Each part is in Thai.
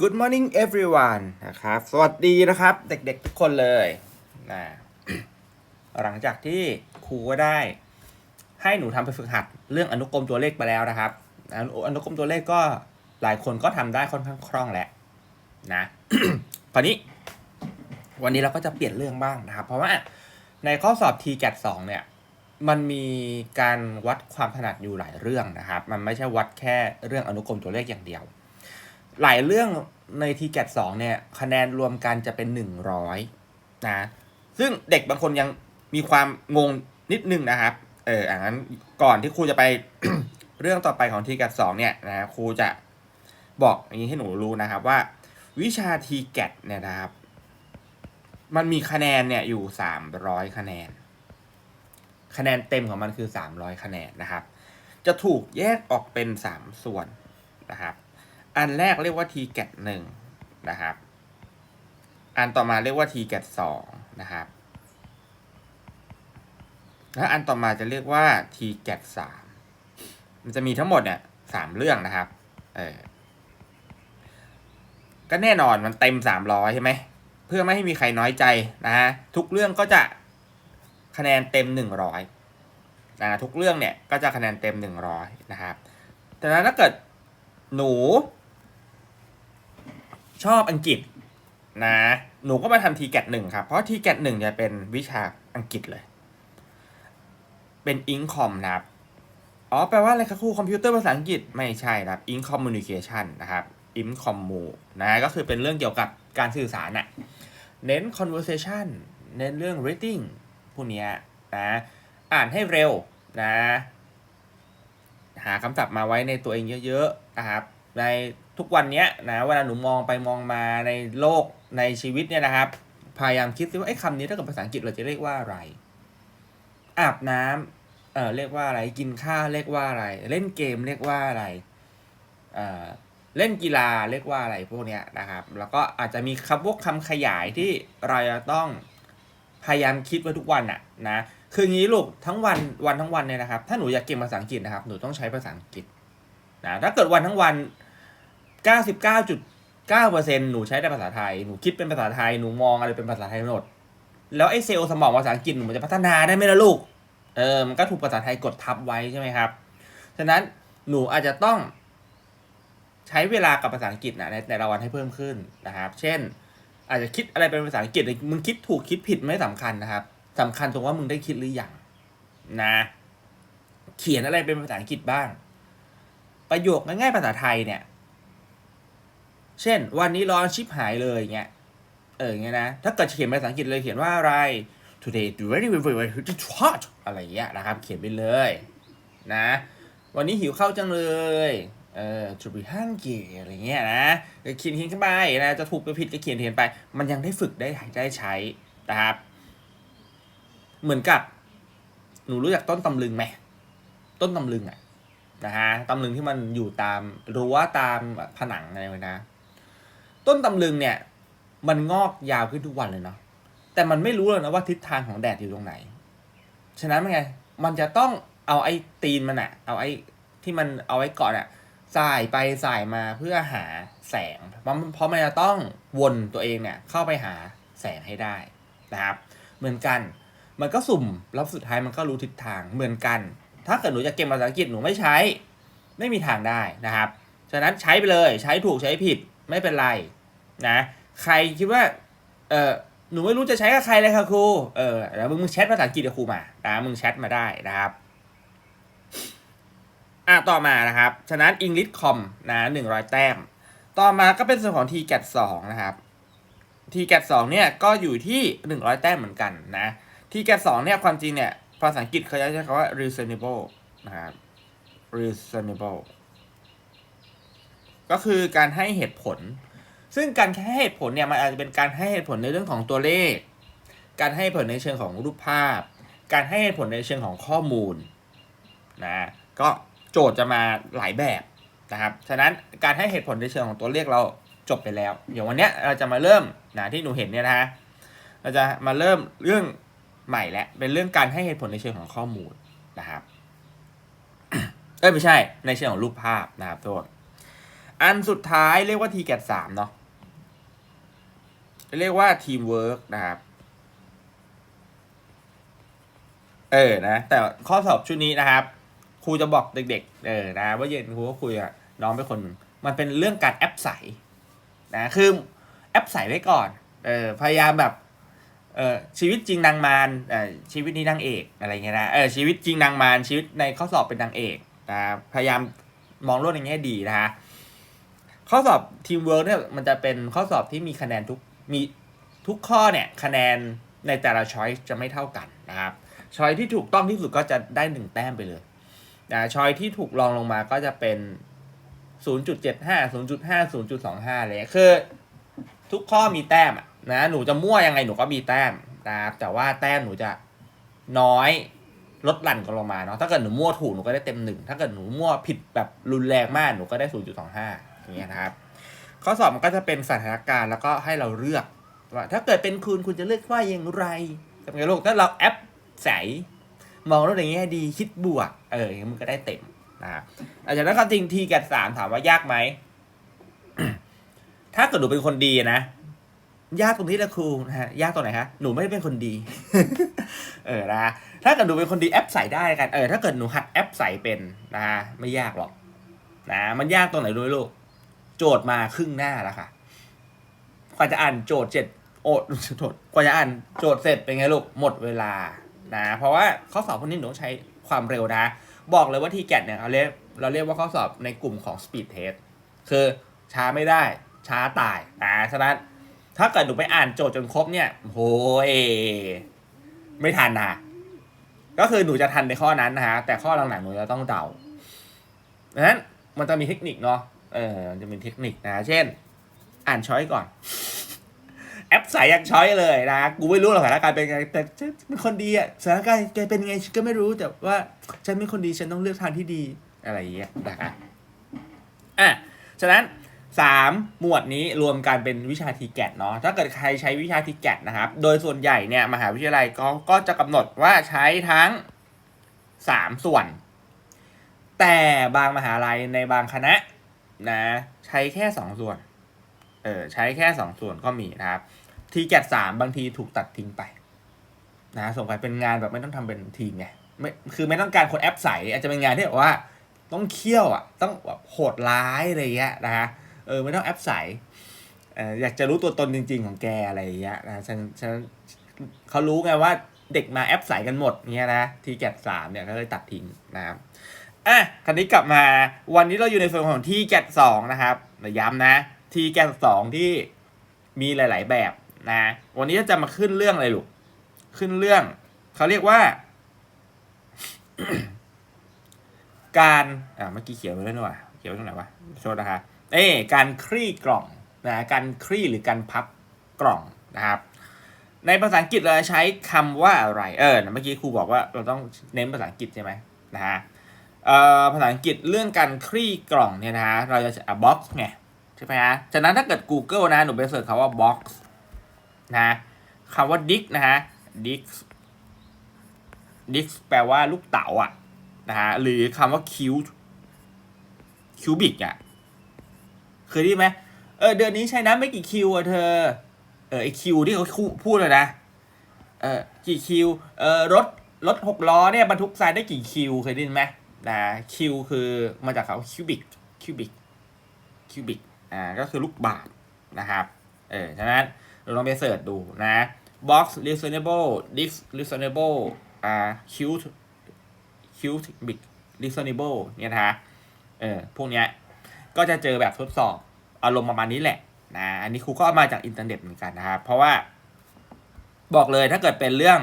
Good morning everyone นะครับ สวัสดีนะครับ เด็กๆทุกคนเลยนะหลังจากที่ครูก็ได้ ให้หนูทำไปฝึกหัด เรื่องอนุกรมตัวเลขไปแล้วนะครับ อนุอนุกรมตัวเลขก็หลายคนก็ทำได้ค่อนข้างคล่องแหละนะคราวนี้ วันนี้เราก็จะเปลี่ยนเรื่องบ้างนะครับ เพราะว่าในข้อสอบ t g a t 2เนี่ย มันมีการวัดความถนัดอยู่หลายเรื่องนะครับ มันไม่ใช่วัดแค่เรื่องอนุกรมตัวเลขอย่างเดียว หลายเรื่องใน t g a t 2เนี่ยคะแนนรวมกันจะเป็น100นะซึ่งเด็กบางคนยังมีความงงนิดนึงนะครับ เอออันนั้นก่อนที่ครูจะไปเรื่องต่อไปของ t g a t 2เนี่ยนะครูจะบอกอย่างนี้ให้หนูรู้นะครับว่า วิชา t g a t เนี่ยนะครับ มันมีคะแนนเนี่ยอยู่300คะแนน คะแนนเต็มของมันคือ300คะแนนนะครับ จะถูกแยกออกเป็น3ส่วนนะครับ อันแรกเรียกว่า t g a t 1นะครับ อันต่อมาเรียกว่า t g a t 2นะครับ และอันต่อมาจะเรียกว่า t g a t 3มันจะมีทั้งหมดเนี่ยสามเรื่องนะครับ เออ ก็แน่นอนมันเต็ม300ใช่ไหม เพื่อไม่ให้มีใครน้อยใจนะฮะ ทุกเรื่องก็จะคะแนนเต็ม100นะทุกเรื่องเนี่ยก็จะคะแนนเต็ม100นะครับ แต่ถ้าเกิดหนู ชอบอังกฤษนะ หนูก็มาทำทีแกตหนึ่งครับ เพราะทีแกตหนึ่งจะเป็นวิชาอังกฤษเลย เป็นอิงคอมนะครับ อ๋อ แปลว่าอะไรครับครูคอมพิวเตอร์ภาษาอังกฤษไม่ใช่นะครับอิงคอมมูนิเคชันนะครับอิงคอมมูนะก็คือเป็นเรื่องเกี่ยวกับการสื่อสารน่ะเน้น conversation เน้นเรื่อง reading พวกนี้นะอ่านให้เร็วนะ หาคำศัพท์มาไว้ในตัวเองเยอะๆนะครับใน ทุกวันเนี้ยนะเวลาหนูมองไปมองมาในโลกในชีวิตเนี่ยนะครับ พยายามคิดซิว่าไอ้คำนี้ถ้าเกิดภาษาอังกฤษเราจะเรียกว่าอะไร อาบน้ำเออเรียกว่าอะไร กินข้าวเรียกว่าอะไร เล่นเกมเรียกว่าอะไรเออเล่นกีฬาเรียกว่าอะไรพวกเนี้ยนะครับ แล้วก็อาจจะมีคำพวกคำขยายที่เราจะต้องพยายามคิดไว้ทุกวันอะนะคืองี้ลูกทั้งวันวันทั้งวันเนี่ยนะครับ ถ้าหนูอยากเก่งภาษาอังกฤษนะครับ หนูต้องใช้ภาษาอังกฤษนะถ้าเกิดวันทั้งวัน 99.9%หนูใช้แต่ภาษาไทย หนูคิดเป็นภาษาไทย หนูมองอะไรเป็นภาษาไทยหมด แล้วไอ้เซลล์สมองภาษาอังกฤษหนูจะพัฒนาได้ไหมล่ะลูก เออ มันก็ถูกภาษาไทยกดทับไว้ใช่ไหมครับ ฉะนั้นหนูอาจจะต้องใช้เวลากับภาษาอังกฤษนะในแต่ละวันให้เพิ่มขึ้นนะครับ เช่น อาจจะคิดอะไรเป็นภาษาอังกฤษมึงคิดถูกคิดผิดไม่สำคัญนะครับสำคัญตรงว่ามึงได้คิดหรือยังนะ เขียนอะไรเป็นภาษาอังกฤษบ้าง ประโยคง่ายๆภาษาไทยเนี่ย เช่น วันนี้ร้อนชิบหายเลยเงี้ย เออเงี้ยนะ ถ้าเกิดเขียนเป็นภาษาอังกฤษเลยเขียนว่าอะไร today very very very very hot อะไรเงี้ยนะครับ เขียนไปเลย นะ วันนี้หิวข้าวจังเลยเออ to be hungry อะไรเงี้ยนะเขียนเขียนขึ้นไปนะ จะถูกไปผิดก็เขียนเขียนไป มันยังได้ฝึกได้ได้ใช้นะครับ เหมือนกับ หนูรู้จักต้นตำลึงไหม ต้นตำลึงอะนะฮะตำลึงที่มันอยู่ตามรั้วตามผนังอะไรนะ ต้นตำลึงเนี่ย มันงอกยาวขึ้นทุกวันเลยเนาะแต่มันไม่รู้เลยนะว่าทิศทางของแดดอยู่ตรงไหน ฉะนั้นไง มันจะต้องเอาไอ้ตีนมันอะเอาไอ้ที่มันเอาไว้เกาะอะสายไปสายมาเพื่อหาแสง เพราะเพราะมันจะต้องวนตัวเองเนี่ยเข้าไปหาแสงให้ได้นะครับ เหมือนกัน มันก็สุ่มแล้วสุดท้ายมันก็รู้ทิศทางเหมือนกัน ถ้าเกิดหนูจะเก่งภาษาอังกฤษหนูไม่ใช้ ไม่มีทางได้นะครับ ฉะนั้นใช้ไปเลย ใช้ถูกใช้ผิดไม่เป็นไร นะใครคิดว่าเออหนูไม่รู้จะใช้กับใครเลยค่ะครูเออแล้วมึงแชทภาษาอังกฤษกับครูมานะมึงแชทมาได้นะครับอะต่อมานะครับ ฉะนั้น English Com นะหนึ่งร้อยแต้ม ต่อมาก็เป็นส่วนของ t g a t 2นะครับ t g a t 2เนี่ยก็อยู่ที่หนึ่งร้อยแต้มเหมือนกันนะ t g a t 2เนี่ยความจริงเนี่ยภาษาอังกฤษเขาจะใช้คำว่า reasonable นะครับ reasonable ก็คือการให้เหตุผล ซึ่งการให้เหตุผลเนี่ยมันอาจจะเป็นการให้เหตุผลในเรื่องของตัวเลข การให้เหตุผลในเชิงของรูปภาพ การให้เหตุผลในเชิงของข้อมูลนะก็โจทย์จะมาหลายแบบนะครับฉะนั้นการให้เหตุผลในเชิงของตัวเลขเราจบไปแล้ว เดี๋ยววันเนี้ยเราจะมาเริ่มนะที่หนูเห็นเนี่ยนะฮะเราจะมาเริ่มเรื่องใหม่แล้วเป็นเรื่องการให้เหตุผลในเชิงของข้อมูลนะครับเอ้ยไม่ใช่ในเชิงของรูปภาพนะครับโทษอันสุดท้ายเรียกว่า t แกสามเนาะ เรียกว่าทีมเวิร์กนะครับ เออนะ แต่ข้อสอบชุดนี้นะครับครูจะบอกเด็ก ๆ เออนะว่าเย็นครูก็คุยกับน้องไปคนหนึ่งมันเป็นเรื่องการแอปใสนะคือแอปใสไว้ก่อน เออพยายามแบบเออชีวิตจริงนางมารเออชีวิตนี้นางเอกอะไรเงี้ยนะเออชีวิตจริงนางมารชีวิตในข้อสอบเป็นนางเอกนะพยายามมองโลกในแง่ดีนะฮะข้อสอบทีมเวิร์กเนี่ยมันจะเป็นข้อสอบที่มีคะแนนทุก มีทุกข้อเนี่ยคะแนนในแต่ละช้อยจะไม่เท่ากันนะครับช้อยที่ถูกต้องที่สุดก็จะได้หนึ่งแต้มไปเลยนะช้อยที่ถูกรองลงมาก็จะเป็น 0.75 0.5 0.25เลยคือทุกข้อมีแต้มนะหนูจะมั่วยังไงหนูก็มีแต้มนะครับแต่ว่าแต้มหนูจะน้อยลดหลั่นกันลงมาเนาะถ้าเกิดหนูมั่วถูกหนูก็ได้เต็มหนึ่งถ้าเกิดหนูมั่วผิดแบบรุนแรงมากหนูก็ได้ 0.25อย่างเงี้ยนะครับ ข้อสอบมันก็จะเป็นสถานการณ์แล้วก็ให้เราเลือกว่าถ้าเกิดเป็นคุณคุณจะเลือกว่าอย่างไรทำไงลูกถ้าเราแอปใสมองโลกในแง่ดีคิดบวก เอออย่างนี้มันก็ได้เต็มนะครับอาจารย์นั้นก็จริงทีแกดสามถามว่ายากไหม ถ้าเกิดหนูเป็นคนดีนะ ยากตรงที่ละครูนะฮะยากตรงไหนฮะหนูไม่ได้เป็นคนดี เออนะถ้าเกิดหนูเป็นคนดีแอปใส่ได้กันเออถ้าเกิดหนูหัดแอปใส่เป็นนะฮะไม่ยากหรอก นะ มันยากตรงไหนรู้ไหมลูก โจทย์มาครึ่งหน้าแล้วค่ะกว่าจะอ่านโจทย์เจ็ดโอดโทษกว่าจะอ่านโจทย์เสร็จเป็นไงลูกหมดเวลานะ เพราะว่าข้อสอบพวกนี้หนูใช้ความเร็วนะ บอกเลยว่าทีแกตเนี่ยเราเรียกเราเรียกว่าข้อสอบในกลุ่มของ speed test คือช้าไม่ได้ช้าตายนะฉะนั้นถ้าเกิดหนูไปอ่านโจทย์จนครบเนี่ยโหยไม่ทันนะก็คือหนูจะทันในข้อนั้นนะฮะแต่ข้อหลังๆหนูจะต้องเดาดังนั้นมันจะมีเทคนิคเนาะ เออมันจะมีเทคนิคนะ เช่น อ่านช้อยก่อน แอปใส่ยังช้อยเลยนะ กูไม่รู้หรอกสถานการณ์เป็นไง แต่ฉันเป็นคนดีอะสถานการณ์แกเป็นไงฉันก็ไม่รู้แต่ว่าฉันเป็นคนดีฉันต้องเลือกทางที่ดีอะไรอย่างเงี้ยนะคะอะฉะนั้นสามหมวดนี้รวมกันเป็นวิชาทีแกตเนาะถ้าเกิดใครใช้วิชาทีแกตนะครับ โดยส่วนใหญ่เนี่ยมหาวิทยาลัยก็ก็จะกำหนดว่าใช้ทั้งสามส่วน แต่บางมหาลัยในบางคณะ นะ ใช้แค่สองส่วน เออใช้แค่สองส่วนก็มีนะครับ ทีแกตสามบางทีถูกตัดทิ้งไป นะส่งไปเป็นงานแบบไม่ต้องทำเป็นทีมไงไม่คือไม่ต้องการคนแอปใสอาจจะเป็นงานที่แบบว่า ต้องเคี่ยวอะ ต้องแบบโหดร้ายอะไรเงี้ยนะฮะเออไม่ต้องแอปใสเอออยากจะรู้ตัวตนจริง ๆ ของแกอะไรเงี้ยนะฉันฉันเขารู้ไงว่าเด็กมาแอปใสกันหมดเงี้ยนะทีแกตสามเนี่ยก็เลยตัดทิ้งนะครับ อะคราวนี้กลับมาวันนี้เราอยู่ในส่วนของที่แกตสองนะครับย้ำนะ ที่แกตสองที่มีหลาย ๆ แบบนะ วันนี้จะมาขึ้นเรื่องอะไรลูก ขึ้นเรื่อง เขาเรียกว่า การอ่าเมื่อกี้เขียนไว้แล้วนี่ว่าเขียนไว้ตรงไหนวะโทษนะคะเอ้การคลี่กล่องนะการคลี่หรือการพับกล่องนะครับ ในภาษาอังกฤษเราจะใช้คำว่าอะไร เออเมื่อกี้ครูบอกว่าเราต้องเน้นภาษาอังกฤษใช่ไหมนะฮะ ภาษาอังกฤษเรื่องการคลี่กล่องเนี่ยนะฮะเราจะอะ box ไงใช่ไหมฮะฉะนั้นถ้าเกิด Google นะหนูไปเสิร์ชคำว่า box นะคำว่า dick นะฮะ dick dick แปลว่าลูกเต๋าอะนะฮะหรือคำว่า cute cubic อะเคยได้ยินไหมเออเดือนนี้ใช้น้ำไม่กี่คิวอะเธอ เออไอคิวที่เขาพูดเลยนะเออกี่คิวเออรถรถหกล้อเนี่ยบรรทุกทรายได้กี่คิวเคยได้ยินไหม นะคิวคือมาจากเขาคิวบิกคิวบิกคิวบิกอ่าก็คือลูกบาศก์นะครับเออฉะนั้นเราลองไปเสิร์ชดูนะ box reasonable disk reasonable อ่า cute cute big reasonable เนี่ยนะฮะเออพวกเนี้ยก็จะเจอแบบทดสอบอารมณ์ประมาณนี้แหละนะอันนี้ครูก็เอามาจากอินเทอร์เน็ตเหมือนกันนะครับ เพราะว่า บอกเลยถ้าเกิดเป็นเรื่อง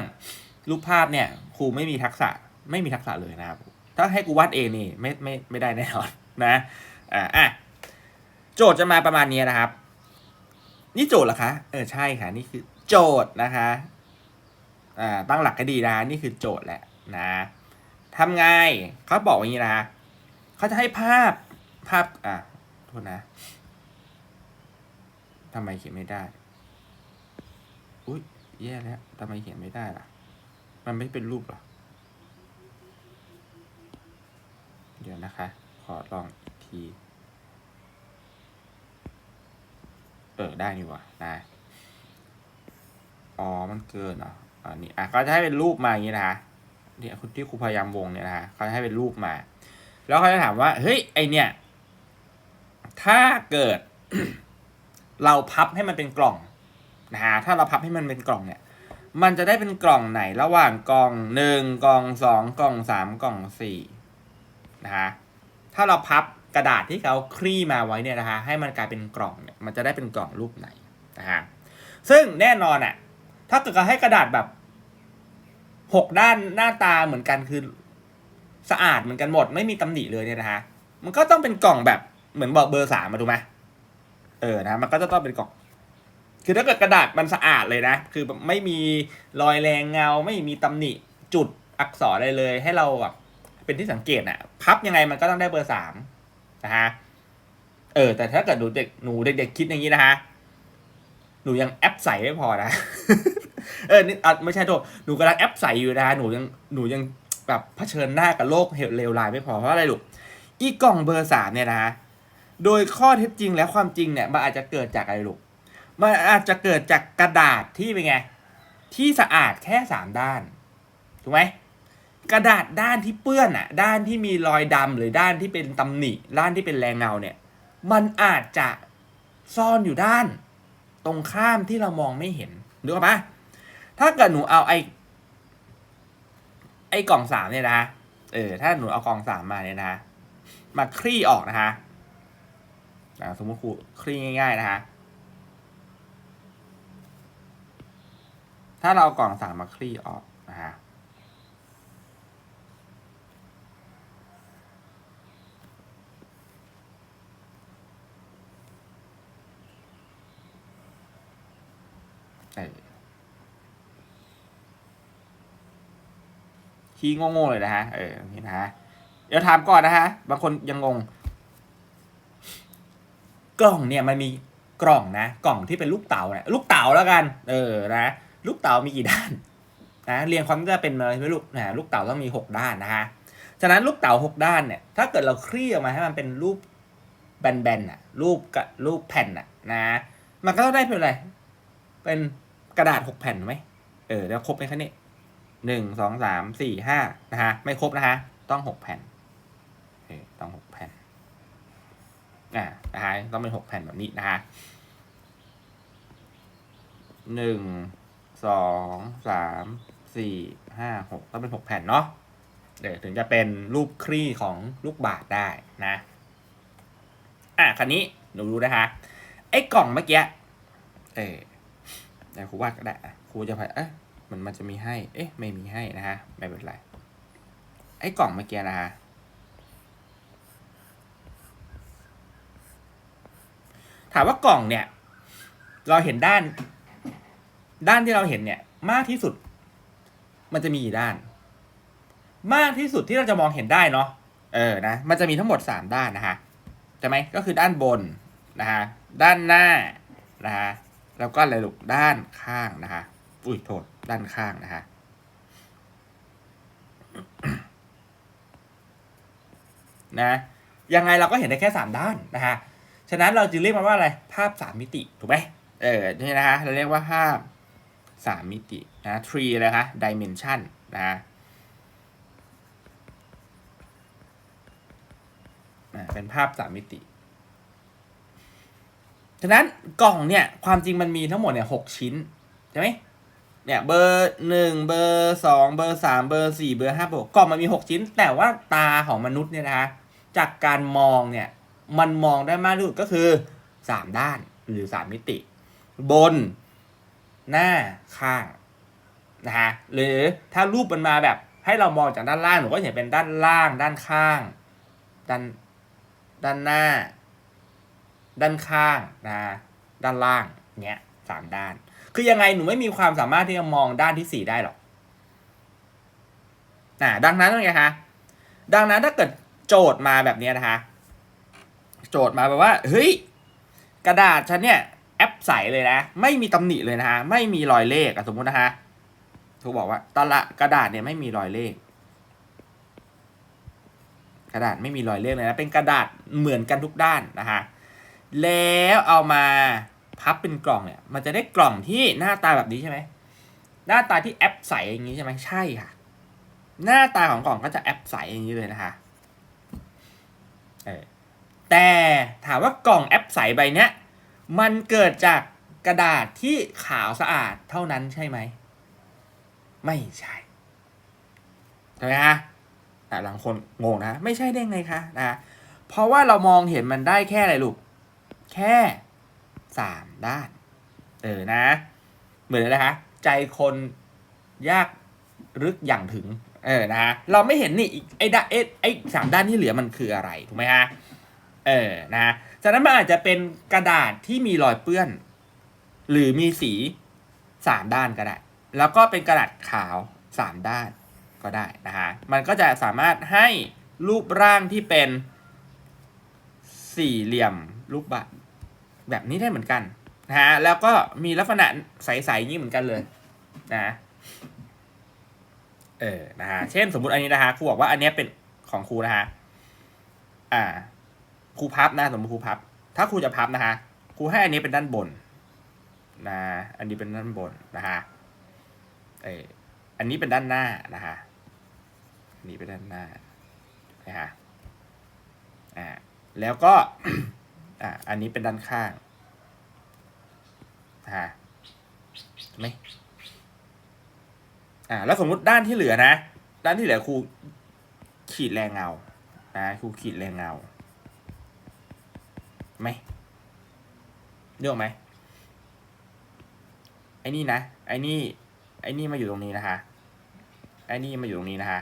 รูปภาพเนี่ยครูไม่มีทักษะไม่มีทักษะเลยนะครับ ถ้าให้กูวาดเองนี่ไม่ไม่ไม่ได้แน่นอนนะอ่าอะโจทย์จะมาประมาณนี้นะครับ นี่โจทย์เหรอคะ เออใช่ค่ะ นี่คือโจทย์นะคะอ่าตั้งหลักก็ดีนะนี่คือโจทย์แหละนะทำไงเขาบอกอย่างนี้นะเขาจะให้ภาพภาพอะโทษนะทำไมเขียนไม่ได้ อุ้ยแย่แล้วทำไมเขียนไม่ได้ล่ะ มันไม่เป็นรูปหรอ เดี๋ยวนะคะ ขอลองอีกที เออ ได้นี่ว่านะ อ๋อ มันเกินเหรออันนี้อะเขาจะให้เป็นรูปมาอย่างนี้นะคะเนี่ยคุณที่ครูพยายามวงเนี่ยนะคะเขาจะให้เป็นรูปมา แล้วเขาจะถามว่า เฮ้ย ไอเนี่ย ถ้าเกิด เราพับให้มันเป็นกล่องนะฮะถ้าเราพับให้มันเป็นกล่องเนี่ย มันจะได้เป็นกล่องไหนระหว่างกล่องหนึ่งกล่องสองกล่องสามกล่องสี่ นะฮะถ้าเราพับกระดาษที่เขาคลี่มาไว้เนี่ยนะคะให้มันกลายเป็นกล่องเนี่ยมันจะได้เป็นกล่องรูปไหนนะฮะซึ่งแน่นอนอะถ้าเกิดเขาให้กระดาษแบบหกด้านหน้าตาเหมือนกันคือสะอาดเหมือนกันหมด ไม่มีตำหนิเลยเนี่ยนะฮะมันก็ต้องเป็นกล่องแบบเหมือนบอกเบอร์สามมาดูไหมเออนะมันก็จะต้องเป็นกล่อง คือถ้าเกิดกระดาษมันสะอาดเลยนะ คือไม่มีรอยแรงเงาไม่มีตำหนิจุดอักษรอะไรเลย ให้เราแบบ เป็นที่สังเกตนะพับยังไงมันก็ต้องได้เบอร์สามนะฮะเออ แต่ถ้าเกิดหนูเด็กหนูเด็กๆคิดอย่างนี้นะฮะหนูยังแอปใส่ไม่พอนะ เออนี่อะไม่ใช่โทษหนูกำลังแอปใส่อยู่นะหนูยังหนูยังแบบเผชิญหน้ากับโลกเหวเลวร้ายไม่พอเพราะอะไรลูกอีกล่องเบอร์สามเนี่ยนะโดยข้อเท็จจริงแล้วความจริงเนี่ยมันอาจจะเกิดจากอะไรลูกมันอาจจะเกิดจากกระดาษที่เป็นไงที่สะอาดแค่สามด้านถูกไหม กระดาษด้านที่เปื้อนอะด้านที่มีรอยดำหรือด้านที่เป็นตำหนิด้านที่เป็นแรงเงาเนี่ย มันอาจจะซ่อนอยู่ด้าน ตรงข้ามที่เรามองไม่เห็นนึกออกปะถ้าเกิดหนูเอาไอ้ไอ้กล่องสามเนี่ยนะเออถ้าหนูเอากล่องสามมาเนี่ยนะมาคลี่ออกนะคะสมมติครูคลี่ง่าย ๆ นะคะถ้าเราเอากล่องสามมาคลี่ออกนะฮะ เออ ขี้โง่ๆเลยนะฮะ เออนี่นะฮะ เดี๋ยวถามก่อนนะฮะ บางคนยังงง กล่องเนี่ยมันมีกล่องนะ กล่องที่เป็นลูกเต๋าเนี่ยลูกเต๋าแล้วกัน เออ นะ ลูกเต๋ามีกี่ด้าน นะ เรียงความจะเป็นเลยไม่ลูกนะ ลูกเต๋าต้องมีหกด้านนะฮะ ฉะนั้นลูกเต๋าหกด้านเนี่ย ถ้าเกิดเราคลี่ออกมาให้มันเป็นรูปแบนๆน่ะ รูปกับรูปแผ่นน่ะ นะ มันก็ต้องได้เป็นอะไร เป็นกระดาษหกแผ่นไหมเออ แล้วครบไหมคะเนี่ย หนึ่งสองสามสี่ห้านะฮะไม่ครบนะฮะต้องหกแผ่นต้องหกแผ่นอ่านะฮะต้องเป็นหกแผ่นแบบนี้นะฮะหนึ่งสองสามสี่ห้าหกต้องเป็นหกแผ่นเนาะเดี๋ยวถึงจะเป็นรูปคลี่ของลูกบาศก์ได้นะ อะคันนี้หนูดูนะคะ ไอ้กล่องเมื่อกี้ เออเดี๋ยวครูวาดก็ได้ครูจะพยเอ๊ะ มันมันจะมีให้ เอ๊ะ ไม่มีให้นะฮะ ไม่เป็นไร ไอ้กล่องเมื่อกี้นะฮะ ถามว่ากล่องเนี่ย เราเห็นด้าน ด้านที่เราเห็นเนี่ย มากที่สุด มันจะมีกี่ด้าน มากที่สุดที่เราจะมองเห็นได้เนาะ เออ นะ มันจะมีทั้งหมดสามด้านนะฮะใช่ไหมก็คือด้านบนนะฮะ ด้านหน้านะฮะ แล้วก็อะไรลูกด้านข้างนะคะ อุ้ยโทษ ด้านข้างนะคะนะยังไงเราก็เห็นได้แค่สามด้านนะฮะฉะนั้นเราจึงเรียกมันว่าอะไรภาพสามมิติถูกไหมเออนี่นะฮะเราเรียกว่าภาพสามมิตินะ three อะไรคะ dimension นะฮะเป็นภาพสามมิติ ฉะนั้นกล่องเนี่ย ความจริงมันมีทั้งหมดเนี่ยหกชิ้น ใช่ไหม เนี่ยเบอร์หนึ่งเบอร์สองเบอร์สามเบอร์สี่เบอร์ห้าเบอร์กล่องมันมีหกชิ้น แต่ว่าตาของมนุษย์เนี่ยนะคะจากการมองเนี่ยมันมองได้มากที่สุดก็คือสามด้านหรือสามมิติ บน หน้าข้างนะฮะหรือถ้ารูปมันมาแบบให้เรามองจากด้านล่างหนูก็เห็นเป็นด้านล่างด้านข้าง ด้านด้านหน้า ด้านข้างนะด้านล่างเนี้ยสามด้าน คือยังไงหนูไม่มีความสามารถที่จะมองด้านที่สี่ได้หรอกอ่าดังนั้นไงคะดังนั้นถ้าเกิดโจทย์มาแบบนี้นะคะ โจทย์มาแบบว่า เฮ้ย กระดาษฉันเนี่ย แอปใสเลยนะ ไม่มีตำหนิเลยนะฮะไม่มีรอยเลขอะสมมุตินะฮะถูกบอกว่าตละกระดาษเนี่ยไม่มีรอยเลข กระดาษไม่มีรอยเลขเลยนะ เป็นกระดาษเหมือนกันทุกด้านนะฮะแล้วเอามา พับเป็นกล่องเนี่ย มันจะได้กล่องที่หน้าตาแบบนี้ใช่ไหมหน้าตาที่แอปใสอย่างนี้ใช่ไหมใช่ค่ะ หน้าตาของกล่องก็จะแอปใสอย่างนี้เลยนะคะแต่ถามว่ากล่องแอปใสใบเนี้ยมันเกิดจากกระดาษที่ขาวสะอาดเท่านั้นใช่ไหม ไม่ใช่ใช่ไหมฮะอ่หลังคนงงนะ ไม่ใช่ได้ไงคะนะเพราะว่าเรามองเห็นมันได้แค่อะไรลูก แค่ สามด้าน เออนะ เหมือนอะไรคะ ใจคนยากรึกอย่างถึง เออนะเราไม่เห็นนี่อีกไอ้ด้านไอ้สามด้านที่เหลือมันคืออะไรถูกไหมฮะเออนะจากนั้นมันอาจจะเป็นกระดาษที่มีรอยเปื้อน หรือมีสีสามด้านก็ได้ แล้วก็เป็นกระดาษขาวสามด้านก็ได้นะฮะมันก็จะสามารถให้รูปร่างที่เป็นสี่เหลี่ยมรูปแบบ แบบนี้ได้เหมือนกันนะฮะแล้วก็มีลักษณะใสๆอย่างนี้เหมือนกันเลยนะเออนะฮะเช่นสมมุติอันนี้นะฮะครูบอกว่าอันนี้เป็นของครูนะฮะอ่าครูพับนะสมมติครูพับ ถ้าครูจะพับนะฮะครูให้อันนี้เป็นด้านบนนะอันนี้เป็นด้านบนนะฮะเอออันนี้เป็นด้านหน้านะฮะนนี้เป็นด้านหน้านะฮะอ่าแล้วก็ อ่าอันนี้เป็นด้านข้างฮะไหมอ่าแล้วสมมุติด้านที่เหลือนะ ด้านที่เหลือครูขีดแรงเงานะครูขีดแรงเงาไหมเลือกไหมไอ้นี่นะ ไอ้นี่ ไอ้นี่มาอยู่ตรงนี้นะคะ ไอ้นี่มาอยู่ตรงนี้นะคะ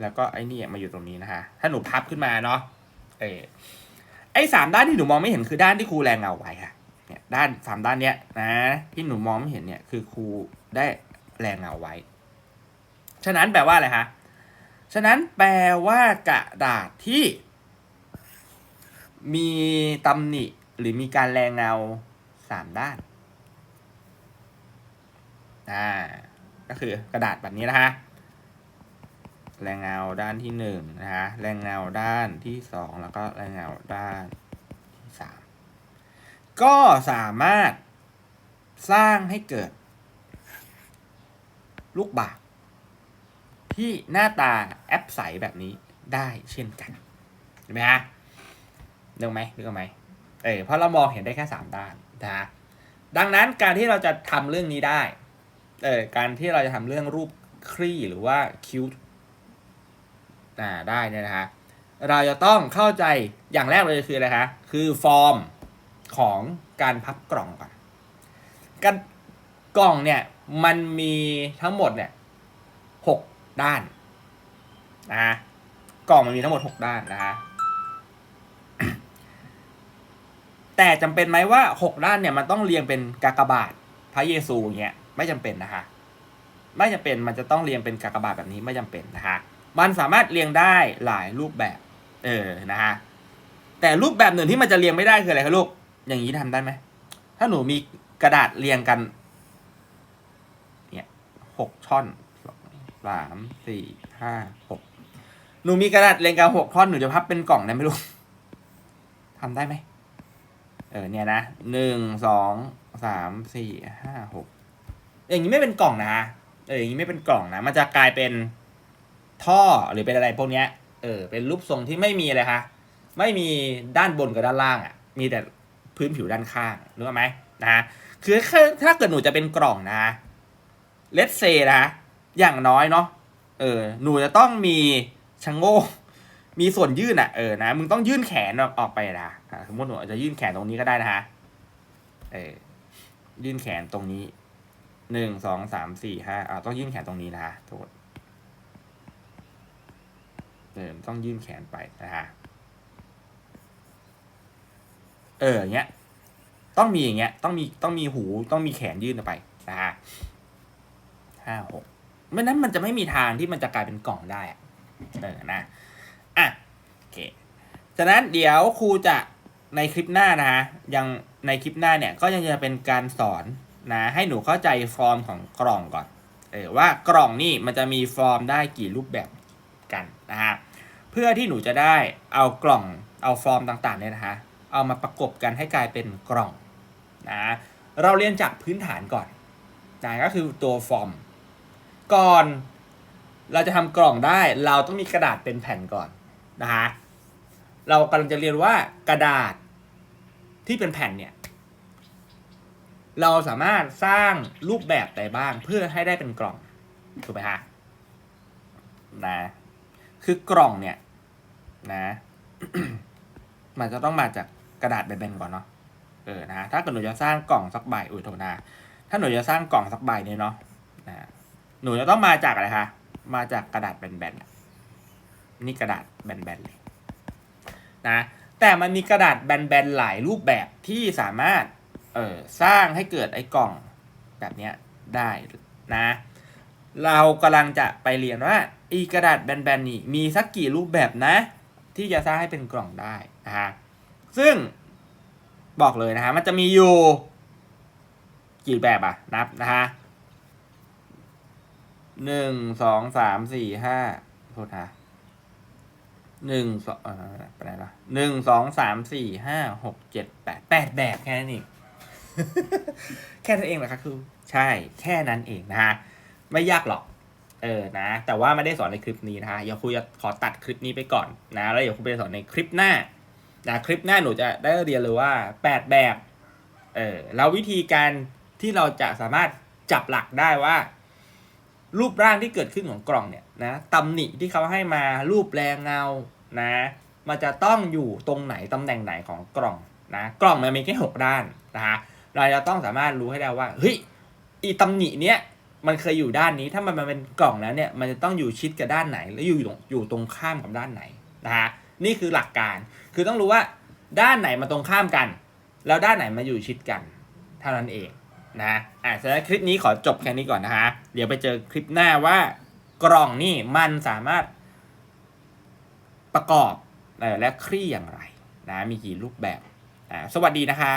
แล้วก็ไอ้นี่มาอยู่ตรงนี้นะคะ ถ้าหนูพับขึ้นมาเนาะ เออ ไอ้สามด้านที่หนูมองไม่เห็นคือด้านที่ครูแรงเงาไว้ค่ะเนี่ยด้านสามด้านเนี้ยนะที่หนูมองไม่เห็นเนี่ยคือครูได้แรงเงาไว้ ฉะนั้นแปลว่าอะไรคะฉะนั้นแปลว่ากระดาษที่มีตำหนิหรือมีการแรงเงาสามด้าน อ่า ก็คือกระดาษแบบนี้นะฮะ แรงเงาด้านที่หนึ่งนะฮะแรงเงาด้านที่สองแล้วก็แรงเงาด้านที่สามก็สามารถสร้างให้เกิด ลูกบาศก์ที่หน้าตาแอปใสแบบนี้ได้เช่นกันเห็นไหมฮะนึกไหมนึกออกไหมเออเพราะเรามองเห็นได้แค่สามด้านนะฮะดังนั้นการที่เราจะทำเรื่องนี้ได้เออการที่เราจะทำเรื่องรูปคลี่หรือว่าคิว อ่าได้เนี่ยนะฮะเราจะต้องเข้าใจอย่างแรกเลยคืออะไรคะคือฟอร์มของการพับกล่องก่อนการกล่องเนี่ยมันมีทั้งหมดเนี่ยหกด้านนะกล่องมันมีทั้งหมดหกด้านนะฮะแต่จำเป็นไหมว่าหกด้านเนี่ยมันต้องเรียงเป็นกากบาทพระเยซูอย่างเงี้ยไม่จำเป็นนะคะไม่จำเป็นมันจะต้องเรียงเป็นกากบาทแบบนี้ไม่จำเป็นนะคะ มันสามารถเรียงได้หลายรูปแบบ เออนะฮะแต่รูปแบบหนึ่งที่มันจะเรียงไม่ได้คืออะไรคะลูก อย่างนี้ทำได้ไหม ถ้าหนูมีกระดาษเรียงกัน เนี่ยหกช่อนสองสามสี่ห้าหกหนูมีกระดาษเรียงกันหกท่อนหนูจะพับเป็นกล่องได้ไหมลูกทำได้ไหมเออเนี่ยนะหนึ่งสองสามสี่ห้าหกอย่างนี้ไม่เป็นกล่องนะฮะเอออย่างนี้ไม่เป็นกล่องนะ มันจะกลายเป็น ท่อหรือเป็นอะไรพวกเนี้ยเออเป็นรูปทรงที่ไม่มีอะไรคะไม่มีด้านบนกับด้านล่างอะมีแต่พื้นผิวด้านข้างรู้ไหมนะคือถ้าเกิดหนูจะเป็นกล่องนะเลตเซนะอย่างน้อยเนาะเออหนูจะต้องมีชะโงกมีส่วนยื่นอะเออนะมึงต้องยื่นแขนออกไปนะอะสมมติหนูอาจจะยื่นแขนตรงนี้ก็ได้นะฮะเออยื่นแขนตรงนี้หนึ่งสองสามสี่ห้าอ่าต้องยื่นแขนตรงนี้นะฮะโทษ เออต้องยื่นแขนไปนะฮะเอออย่างเงี้ย ต้องมีอย่างเงี้ย ต้องมีต้องมีหูต้องมีแขนยื่นออกไปนะฮะห้าหกไม่นั้นมันจะไม่มีทางที่มันจะกลายเป็นกล่องได้อะเออนะอะโอเคจากนั้นเดี๋ยวครูจะในคลิปหน้านะฮะยังในคลิปหน้าเนี่ยก็ยังจะเป็นการสอนนะให้หนูเข้าใจฟอร์มของกล่องก่อนเออว่ากล่องนี่มันจะมีฟอร์มได้กี่รูปแบบ กันนะฮะเพื่อที่หนูจะได้เอากล่องเอาฟอร์มต่างๆเนี่ยนะฮะเอามาประกบกันให้กลายเป็นกล่องนะเราเรียนจากพื้นฐานก่อนนะก็คือตัวฟอร์ม ก่อนเราจะทำกล่องได้เราต้องมีกระดาษเป็นแผ่นก่อนนะฮะเรากำลังจะเรียนว่ากระดาษที่เป็นแผ่นเนี่ยเราสามารถสร้างรูปแบบใดบ้างเพื่อให้ได้เป็นกล่อง ถูกไหมฮะนะ คือกล่องเนี่ยนะมันจะต้องมาจากกระดาษแบนๆก่อนเนาะเออนะถ้าเกิดหนูจะสร้างกล่องสักใบอุ้ยโทนะถ้าหนูจะสร้างกล่องสักใบเนี่ยเนาะนะหนูจะต้องมาจากอะไรคะมาจากกระดาษแบนๆนี่กระดาษแบนๆเลยนะแต่มันมีกระดาษแบนๆหลายรูปแบบที่สามารถเออสร้างให้เกิดไอ้กล่องแบบเนี้ยได้นะ เรากำลังจะไปเรียนว่าอีกระดาษแบนๆนี่มีสักกี่รูปแบบนะ ที่จะสร้างให้เป็นกล่องได้นะฮะซึ่งบอกเลยนะฮะมันจะมีอยู่ กี่แบบอะนับนะฮะหนึ่งสองสามสี่ห้าโทษนะหนึ่งสองเอ่อไปไหนละหนึ่งสองสามสี่ห้าหกเจ็ดแปดแปดแบบแค่นั้นเองแค่นั้นเองเหรอครับครูใช่แค่นั้นเองนะฮะ ไม่ยากหรอก เออนะ แต่ว่าไม่ได้สอนในคลิปนี้นะฮะเดี๋ยวครูจะขอตัดคลิปนี้ไปก่อนนะแล้วเดี๋ยวครูไปสอนในคลิปหน้านะคลิปหน้าหนูจะได้เรียนเลยว่าแปดแบบเออแล้ววิธีการที่เราจะสามารถจับหลักได้ว่า รูปร่างที่เกิดขึ้นของกล่องเนี่ยนะตำหนิที่เขาให้มารูปแรงเงานะ มันจะต้องอยู่ตรงไหนตำแหน่งไหนของกล่องนะกล่องมันมีแค่หกด้านนะฮะเราจะต้องสามารถรู้ให้ได้ว่าเฮ้ยอีตำหนิเนี้ย มันเคยอยู่ด้านนี้ถ้ามันมาเป็นกล่องแล้วเนี่ยมันจะต้องอยู่ชิดกับด้านไหน แล้วอยู่ตรงอยู่ตรงข้ามกับด้านไหนนะฮะนี่คือหลักการคือต้องรู้ว่าด้านไหนมาตรงข้ามกัน แล้วด้านไหนมาอยู่ชิดกันเท่านั้นเองนะอะสำหรับคลิปนี้ขอจบแค่นี้ก่อนนะฮะเดี๋ยวไปเจอคลิปหน้าว่ากล่องนี่มันสามารถประกอบและคลี่อย่างไรนะมีกี่รูปแบบอ่าสวัสดีนะคะ